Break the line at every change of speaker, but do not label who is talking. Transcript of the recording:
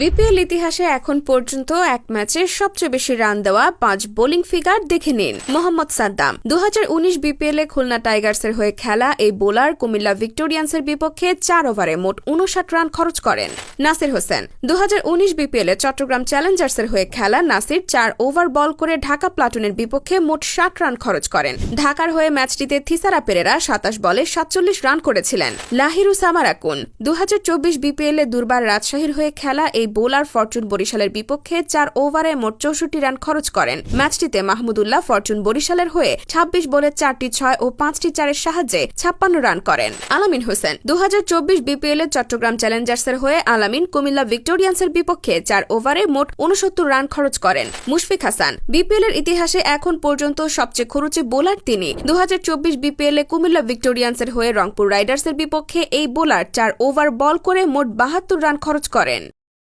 BPL ইতিহাসে এখন পর্যন্ত এক ম্যাচে সবচেয়ে বেশি রান দেওয়া পাঁচ বোলিং ফিগার দেখে নিন মোহাম্মদ সাদ্দাম। দু বিপিএল এ খুলনা টাইগার্সের হয়ে খেলা এই বোলার কুমিল্লা ভিক্টোরিয়ান্সের বিপক্ষে চার ওভারে মোট উনষাট রান খরচ করেন। নাসির হোসেন দু বিপিএল এ চট্টগ্রাম চ্যালেঞ্জার্সের হয়ে খেলা নাসির চার ওভার বল করে ঢাকা প্লাটুনের বিপক্ষে মোট ষাট রান খরচ করেন। ঢাকার হয়ে ম্যাচটিতে থিসারা পেরেরা সাতাশ বলে সাতচল্লিশ রান করেছিলেন। লাহিরু সামারাকুন দু হাজার চব্বিশ বিপিএল এ দুর্বার রাজশাহীর হয়ে খেলা এই বোলার ফরচুন বরিশালের বিপক্ষে চার ওভারে মোট চৌষট্টি রান খরচ করেন। ম্যাচটিতে মাহমুদুল্লাহ ফরচুন বরিশালের হয়ে ছাব্বিশ বলে চারটি ছয় ও পাঁচটি চারের সাহায্যে ছাপ্পান্ন রান করেন। আলামিন হোসেন দুই হাজার চব্বিশ বিপিএল এ চট্টগ্রাম চ্যালেঞ্জার্সের হয়ে আলামিন কুমিল্লা ভিক্টোরিয়ান্সের বিপক্ষে চার ওভারে মোট উনসত্তর রান খরচ করেন। মুশফিক হাসান বিপিএল এর ইতিহাসে এখন পর্যন্ত সবচেয়ে খরচে বোলার তিনি। দু বিপিএল এ কুমিল্লা ভিক্টোরিয়ান্সের হয়ে রংপুর রাইডার্সের বিপক্ষে এই বোলার চার ওভার বল করে মোট বাহাত্তর রান খরচ করেন।